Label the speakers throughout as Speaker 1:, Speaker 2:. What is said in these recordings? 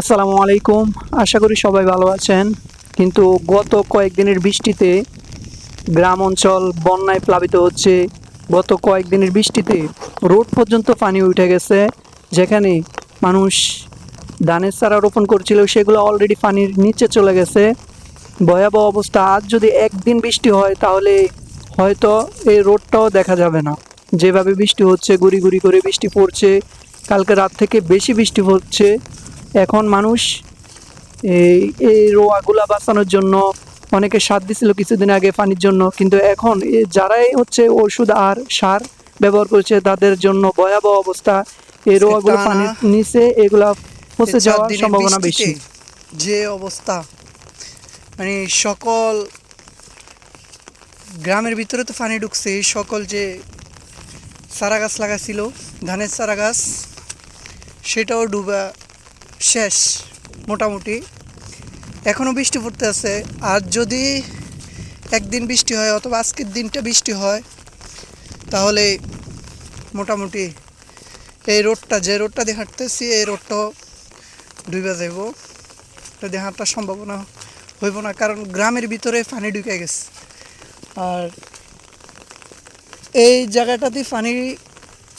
Speaker 1: আসসালামু আলাইকুম। আশা করি সবাই ভালো আছেন। কিন্তু গত কয়েকদিনের বৃষ্টিতে গ্রাম অঞ্চল বন্যায় প্লাবিত হচ্ছে। গত কয়েকদিনের বৃষ্টিতে রোড পর্যন্ত পানি উঠে গেছে, যেখানে মানুষ ধানের চারা রোপণ করছিল, সেগুলো অলরেডি পানির নিচে চলে গেছে। ভয়াবহ অবস্থা। আজ যদি একদিন বৃষ্টি হয়, তাহলে হয়তো এই রোডটাও দেখা যাবে না। যেভাবে বৃষ্টি হচ্ছে, গুড়ি গুড়ি করে বৃষ্টি পড়ছে, কালকে রাত থেকে বেশি বৃষ্টি হচ্ছে। এখন মানুষ এই এই রোয়াগুলা বাঁচানোর জন্য অনেকে সার দিছিল কিছুদিন আগে পানির জন্য কিন্তু এখন যারাই হচ্ছে ওষুধ আর সার ব্যবহার করছে তাদের জন্য ভয়াবহ অবস্থা। এই রোয়াগুলো পানির নিচে এগুলা পচে যাওয়ার সম্ভাবনা বেশি।
Speaker 2: যে অবস্থা মানে সকল গ্রামের ভিতরে তো পানি ঢুকছে সকল যে চারা গাছ লাগাছিল ধানের চারা গাছ সেটাও ডুবা শেষ, মোটামুটি। এখনও বৃষ্টি পড়তে আছে আর যদি একদিন বৃষ্টি হয় অথবা আজকের দিনটা বৃষ্টি হয়, তাহলে মোটামুটি এই রোডটা, যে রোডটা দিয়ে হাঁটতেছি, এই রোডটাও ডুবে যাইব এটা দিয়ে হাঁটার সম্ভাবনা হইব না, কারণ গ্রামের ভিতরে পানি ঢুকে গেছে। আর এই জায়গাটাতে পানি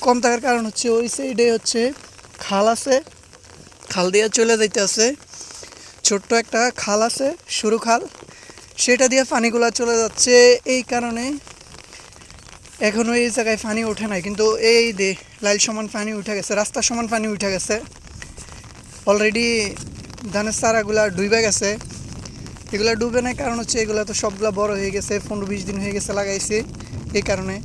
Speaker 2: কম থাকার কারণ হচ্ছে, ওই সাইডে হচ্ছে খাল আছে। খাল দিয়ে চলে যাইতে আছে ছোট্ট একটা খাল আছে, সরু খাল। সেটা দিয়ে পানিগুলো চলে যাচ্ছে। এই কারণে এখনও এই জায়গায় পানি ওঠে নাই। কিন্তু এই দে লাইল সমান পানি উঠে গেছে, রাস্তার সমান পানি উঠে গেছে। অলরেডি ধানের চারাগুলা ডুবে গেছে। এগুলা ডুবে নাই, কারণ হচ্ছে এগুলা তো সবগুলা বড় হয়ে গেছে, পনেরো বিশ দিন হয়ে গেছে লাগাইছে। এই কারণে